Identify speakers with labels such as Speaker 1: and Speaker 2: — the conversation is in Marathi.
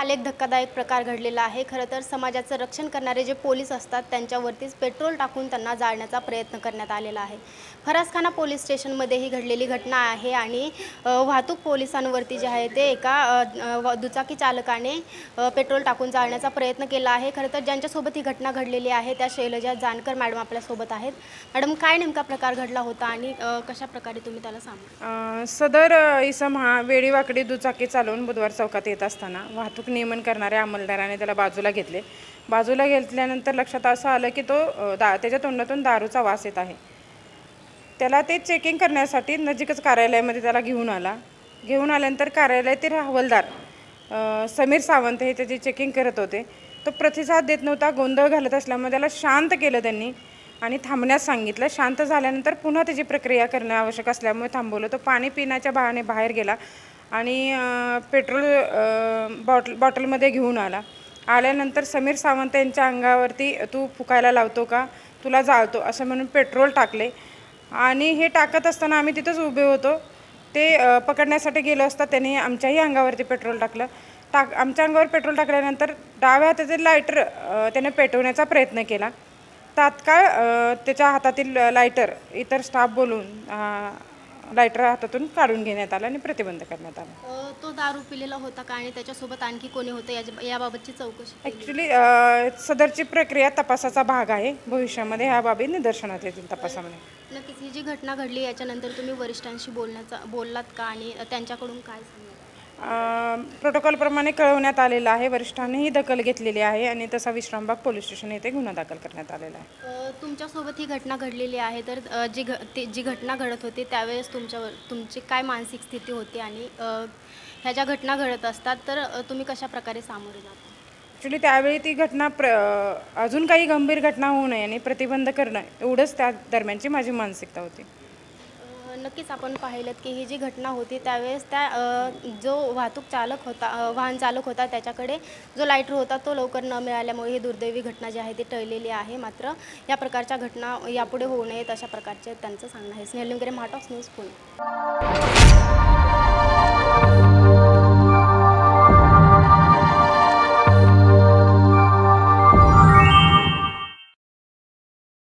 Speaker 1: काल एक धक्कादायक प्रकार घडलेला आहे. खरं तर समाजाचं रक्षण करणारे जे पोलीस असतात त्यांच्यावरतीच पेट्रोल टाकून त्यांना जाळण्याचा प्रयत्न करण्यात आलेला आहे. फरासखाना पोलीस स्टेशनमध्ये ही घडलेली घटना आहे आणि वाहतूक पोलिसांवरती जे आहे ते एका दुचाकी चालकाने पेट्रोल टाकून जाळण्याचा प्रयत्न केला आहे. खरं तर ज्यांच्यासोबत ही घटना घडलेली आहे त्या शैलजा जानकर मॅडम आपल्यासोबत आहेत. मॅडम काय नेमका प्रकार घडला होता आणि कशा प्रकारे तुम्ही त्याला सांगा
Speaker 2: सदर इसम हा वेळीवाकडी दुचाकी चालवून बुधवार चौकात येत असताना वाहतूक नियमन करणाऱ्या अंमलदाराने त्याला बाजूला घेतले. बाजूला घेतल्यानंतर लक्षात असं आलं की तो दा त्याच्या तोंडातून दारूचा वास येत आहे. त्याला ते चेकिंग करण्यासाठी नजीकच कार्यालयामध्ये त्याला घेऊन आला. घेऊन आल्यानंतर कार्यालयातील हवालदार समीर सावंत हे त्याची चेकिंग करत होते. तो प्रतिसाद देत नव्हता गोंधळ घालत असल्यामुळे त्याला शांत केलं त्यांनी आणि थांबण्यास सांगितलं. शांत झाल्यानंतर पुन्हा त्याची प्रक्रिया करणं आवश्यक असल्यामुळे थांबवलं. तो पाणी पिण्याच्या बहाने बाहेर गेला. आणि पेट्रोल बॉटल बॉटलमध्ये घेऊन आला. आल्यानंतर समीर सावंत यांच्या अंगावरती तू फुकायला लावतो का? तुला जाळतो असं म्हणून पेट्रोल टाकले. आणि हे टाकत असताना आम्ही तिथंच उभे होतो. ते पकडण्यासाठी गेलो असता त्यांनी आमच्याही अंगावरती पेट्रोल टाकलं. टाक आमच्या अंगावर पेट्रोल टाकल्यानंतर डाव्या हातातील लायटर त्याने पेटवण्याचा प्रयत्न केला. तात्काळ त्याच्या हातातील लायटर इतर स्टाफ बोलून लायटर हातातून काढून घेण्यात आला आणि प्रतिबंध करण्यात आला.
Speaker 1: अ, तो दारू पिलेला होता का आणि त्याच्यासोबत आणखी कोणी होतं? याच्या याबाबतची चौकशी केली?
Speaker 2: ॲक्च्युली सदरची प्रक्रिया तपासाचा भाग आहे. भविष्यामध्ये ह्या बाबी निदर्शनात येतील तपासामध्ये.
Speaker 1: नक्कीच. ही जी घटना घडली याच्यानंतर तुम्ही वरिष्ठांशी बोलण्याचा बोललात का? आणि त्यांच्याकडून काय सांगितलं
Speaker 2: प्रोटोकॉलप्रमाणे कळवण्यात आलेलं आहे. वरिष्ठांनीही दखल घेतलेली आहे आणि तसा विश्रामबाग पोलीस स्टेशन येथे गुन्हा दाखल करण्यात आलेला आहे.
Speaker 1: तुमच्यासोबत ही घटना घडलेली आहे. तर अ, जी घ ती जी घटना घडत होती त्यावेळेस तुमच्यावर तुमची काय मानसिक स्थिती होती आणि अ, ह्या ज्या घटना घडत असतात तर अ, तुम्ही कशा प्रकारे सामोरे जाता?
Speaker 2: ॲक्च्युली त्यावेळी ती घटना प्र अजून काही गंभीर घटना होऊ नये आणि प्रतिबंध करणं एवढंच त्या दरम्यानची माझी मानसिकता होती.
Speaker 1: नक्कीच आपण पाहिलं की ही जी घटना होती त्यावेळेस त्या जो वाहतूक चालक होता वाहन चालक होता त्याच्याकडे जो लायटर होता तो लवकर न मिळाल्यामुळे ही दुर्दैवी घटना जी आहे ती टळलेली आहे. मात्र या प्रकारच्या घटना यापुढे होऊ नयेत अशा प्रकारचे त्यांचं सांगणं आहे. स्नेहलिंगरे माट महाटॉक्स न्यूज पुणे.